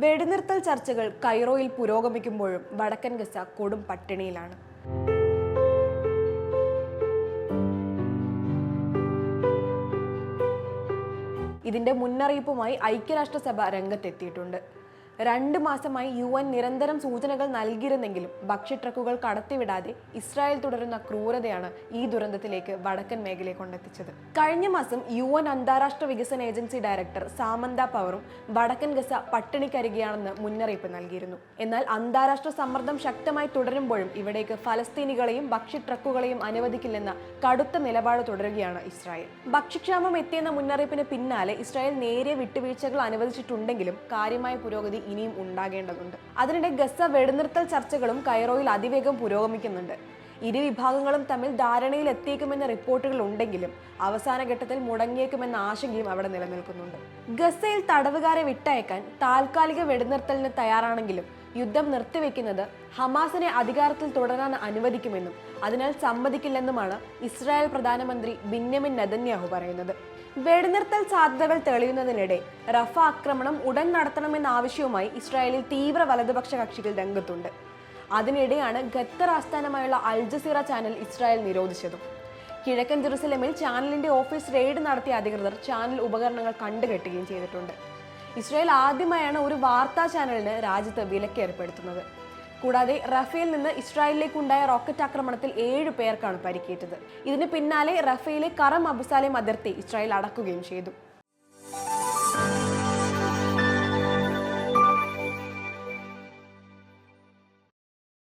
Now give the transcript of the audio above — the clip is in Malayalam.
വെടിനിർത്തൽ ചർച്ചകൾ കൈറോയിൽ പുരോഗമിക്കുമ്പോഴും വടക്കൻ ഗസ കൊടും പട്ടിണിയിലാണ്. ഇതിന്റെ മുന്നറിയിപ്പുമായി ഐക്യരാഷ്ട്രസഭ രംഗത്തെത്തിയിട്ടുണ്ട്. രണ്ട് മാസമായി യു എൻ നിരന്തരം സൂചനകൾ നൽകിയിരുന്നെങ്കിലും ഭക്ഷ്യ ട്രക്കുകൾ കടത്തിവിടാതെ ഇസ്രായേൽ തുടരുന്ന ക്രൂരതയാണ് ഈ ദുരന്തത്തിലേക്ക് വടക്കൻ മേഖലയെ കൊണ്ടെത്തിച്ചത്. കഴിഞ്ഞ മാസം യു എൻ അന്താരാഷ്ട്ര വികസന ഏജൻസി ഡയറക്ടർ സാമന്ത പവറും വടക്കൻ ഗസ പട്ടിണിക്കരികയാണെന്ന് മുന്നറിയിപ്പ് നൽകിയിരുന്നു. എന്നാൽ അന്താരാഷ്ട്ര സമ്മർദ്ദം ശക്തമായി തുടരുമ്പോഴും ഇവിടേക്ക് ഫലസ്തീനികളെയും ഭക്ഷ്യ ട്രക്കുകളെയും അനുവദിക്കില്ലെന്ന കടുത്ത നിലപാട് തുടരുകയാണ് ഇസ്രായേൽ. ഭക്ഷ്യക്ഷാമം എത്തിയെന്ന മുന്നറിയിപ്പിന് പിന്നാലെ ഇസ്രായേൽ നേരിയ വിട്ടുവീഴ്ചകൾ അനുവദിച്ചിട്ടുണ്ടെങ്കിലും കാര്യമായ പുരോഗതി ഇനിയും ഉണ്ടാകേണ്ടതുണ്ട്. അതിനിടെ ഗസ വെടിനിർത്തൽ ചർച്ചകളും കൈറോയിൽ അതിവേഗം പുരോഗമിക്കുന്നുണ്ട്. ഇരു വിഭാഗങ്ങളും തമ്മിൽ ധാരണയിൽ എത്തിയേക്കുമെന്ന റിപ്പോർട്ടുകൾ ഉണ്ടെങ്കിലും അവസാന ഘട്ടത്തിൽ മുടങ്ങിയേക്കുമെന്ന ആശങ്കയും അവിടെ നിലനിൽക്കുന്നുണ്ട്. ഗസയിൽ തടവുകാരെ വിട്ടയക്കാൻ താൽക്കാലിക വെടിനിർത്തലിന് തയ്യാറാണെങ്കിലും യുദ്ധം നിർത്തിവെക്കുന്നത് ഹമാസിനെ അധികാരത്തിൽ തുടരാൻ അനുവദിക്കുമെന്നും അതിനാൽ സമ്മതിക്കില്ലെന്നുമാണ് ഇസ്രായേൽ പ്രധാനമന്ത്രി ബിന്യമിൻ നെതന്യാഹു പറയുന്നത്. വെടിനിർത്തൽ സാധ്യതകൾ തെളിയുന്നതിനിടെ റഫ ആക്രമണം ഉടൻ നടത്തണമെന്ന ആവശ്യവുമായി ഇസ്രായേലിൽ തീവ്ര വലതുപക്ഷ കക്ഷികൾ രംഗത്തുണ്ട്. അതിനിടെയാണ് ഖത്തർ ആസ്ഥാനമായുള്ള അൽ ജസീറ ചാനൽ ഇസ്രായേൽ നിരോധിച്ചതും. കിഴക്കൻ ജെറുസലമിൽ ചാനലിന്റെ ഓഫീസ് റെയ്ഡ് നടത്തിയ അധികൃതർ ചാനൽ ഉപകരണങ്ങൾ കണ്ടുകെട്ടുകയും ചെയ്തിട്ടുണ്ട്. ഇസ്രായേൽ ആദ്യമായാണ് ഒരു വാർത്താ ചാനലിന് രാജ്യത്ത് വിലക്ക് ഏർപ്പെടുത്തുന്നത് കൂടാതെ റഫേൽ നിന്ന് ഇസ്രായേലിലേക്കുണ്ടായ റോക്കറ്റ് ആക്രമണത്തിൽ ഏഴ് പേർക്കാണ് പരിക്കേറ്റത്. ഇതിന് പിന്നാലെ റഫേലെ കറം അബുസാലേം അതിർത്തി ഇസ്രായേൽ അടക്കുകയും ചെയ്തു.